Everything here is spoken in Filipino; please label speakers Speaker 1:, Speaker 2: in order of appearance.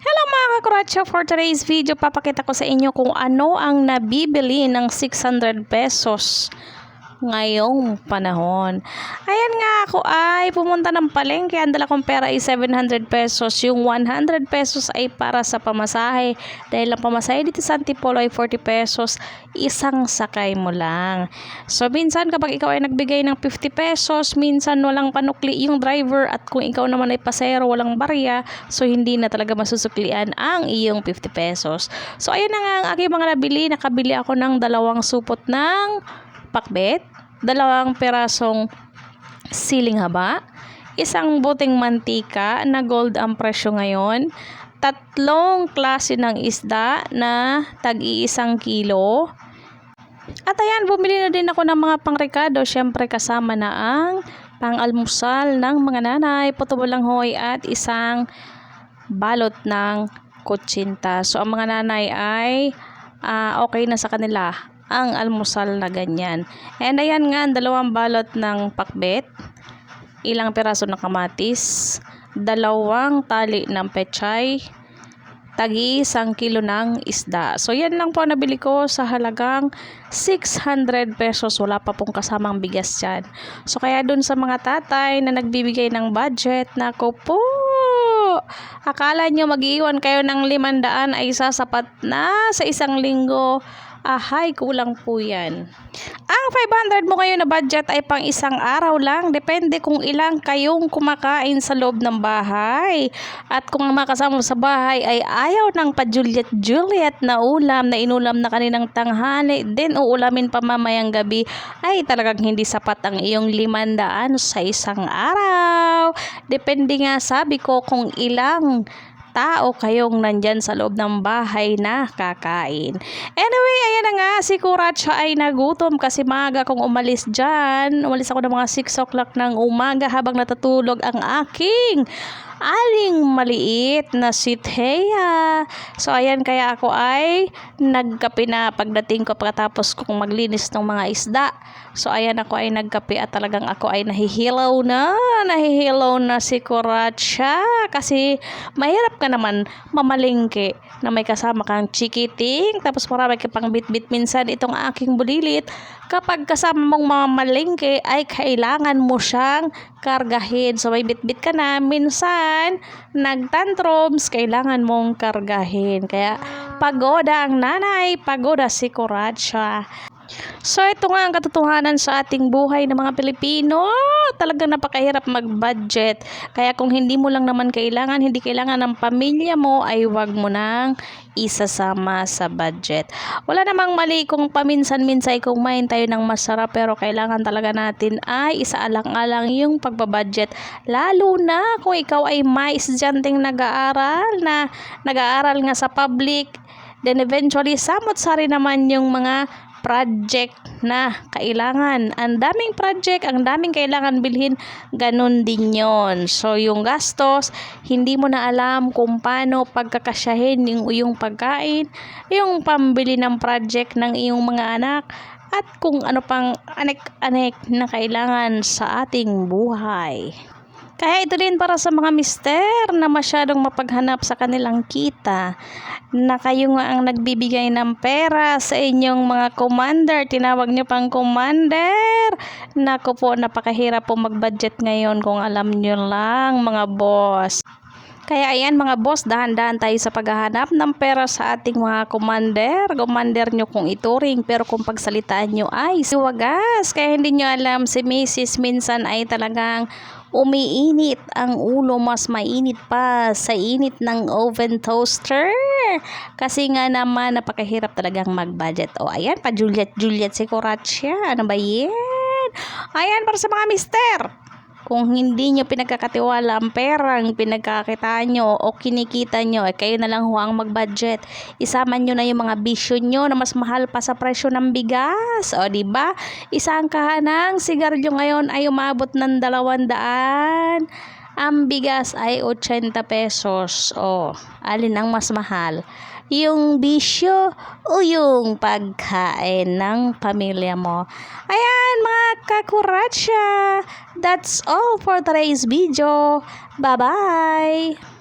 Speaker 1: Hello mga kakuratsa! For today's video, papakita ko sa inyo kung ano ang nabibili ng 600 pesos ngayong panahon. Ayan nga ako ay pumunta ng palengke. Ang dala kong pera ay 700 pesos. Yung 100 pesos ay para sa pamasahe. Dahil ang pamasahe dito sa Antipolo ay 40 pesos. Isang sakay mo lang. So minsan kapag ikaw ay nagbigay ng 50 pesos, minsan walang panukli yung driver at kung ikaw naman ay pasero, walang barya, so hindi na talaga masusuklian ang iyong 50 pesos. So ayan na nga ang aking mga nabili. Nakabili ako ng dalawang supot ng pakbet, dalawang perasong siling haba, isang buting mantika na gold ang presyo ngayon, tatlong klase ng isda na tag-iisang kilo, at ayan, bumili na din ako ng mga pangrekado. Siyempre kasama na ang pang-almusal ng mga nanay, puto balanghoy at isang balot ng kutsinta. So ang mga nanay ay ah, okay na sa kanila ang almusal na ganyan. And ayan nga, ang dalawang balot ng pakbet, ilang piraso ng kamatis, dalawang tali ng pechay, tagi isang kilo ng isda. So yan lang po nabili ko sa halagang 600 pesos. Wala pa pong kasamang bigas yan. So kaya dun sa mga tatay na nagbibigay ng budget, nako po, akala nyo mag-iwan kayo ng 500 ay sasapat na sa isang linggo. Ahay, kulang po yan. Ang 500 mo ngayon na budget ay pang isang araw lang. Depende kung ilang kayong kumakain sa loob ng bahay. At kung ang mga kasama mo sa bahay ay ayaw ng pa-Juliet-Juliet na ulam na inulam na kaninang tanghali, then uulamin pa mamayang gabi, ay talagang hindi sapat ang iyong limandaan sa isang araw. Depende nga sabi ko kung ilang tao kayong nandyan sa loob ng bahay na kakain. Anyway, ayan na nga, si Kuratsa ay nagutom kasi maaga kong umalis dyan. Umalis ako ng mga 6 o'clock ng umaga habang natutulog ang aking aling maliit na si Thea. So, ayan, kaya ako ay nagkape na pagdating ko pagkatapos kong maglinis ng mga isda. So, ayan, ako ay nagkape at talagang ako ay nahihilaw na. Nahihilaw na si Kuratsa. Kasi, mahirap ka naman mamalingke na may kasama kang chikiting. Tapos, marami ka pang bit-bit minsan itong aking bulilit. Kapag kasama mong mamalingke ay kailangan mo siyang kargahin. So, may bit-bit ka na. Minsan, nagtantrums, kailangan mong kargahin. Kaya, pagoda ang nanay, pagoda si Kuratsa. So, ito nga ang katotohanan sa ating buhay ng mga Pilipino. Talagang napakahirap mag-budget. Kaya kung hindi mo lang naman kailangan, hindi kailangan ng pamilya mo, ay wag mo nang isasama sa budget. Wala namang mali kung paminsan-minsan kumain tayo ng masarap pero kailangan talaga natin ay isaalang-alang yung pagbabudget. Lalo na kung ikaw ay may estudyanteng nag-aaral na nag-aaral nga sa public, then eventually samot-sari naman yung mga project na kailangan. Ang daming project, ang daming kailangan bilhin, ganun din yon. So, yung gastos, hindi mo na alam kung paano pagkakasyahin yung iyong pagkain, yung pambili ng project ng iyong mga anak, at kung ano pang anek-anek na kailangan sa ating buhay. Kaya ito din para sa mga mister na masyadong mapaghanap sa kanilang kita na kayo nga ang nagbibigay ng pera sa inyong mga commander. Tinawag nyo pang commander. Nako po, napakahirap po mag-budget ngayon kung alam nyo lang mga boss. Kaya ayan mga boss, dahan-dahan tayo sa paghahanap ng pera sa ating mga commander. Commander nyo kung ituring, pero kung pagsalitaan nyo ay siwagas. Kaya hindi nyo alam si Mrs. minsan ay talagang umiinit ang ulo mas mainit pa sa init ng oven toaster kasi nga naman napakahirap talagang mag-budget o ayan pa Juliet Juliet si Coratia ano ba yan ayan para sa mga mister kung hindi nyo pinagkakatiwala ang perang pinagkakita nyo o kinikita nyo, eh, kayo na lang ho ang mag-budget. Isama nyo na yung mga bisyo nyo na mas mahal pa sa presyo ng bigas. O, di ba? Isang kahanang sigarilyo ngayon ay umabot ng dalawang daan. Ang bigas ay 80 pesos. O, alin ang mas mahal? Yung bisyo o yung pagkain ng pamilya mo? Ayan mga kakuratsya! That's all for today's video. Bye-bye!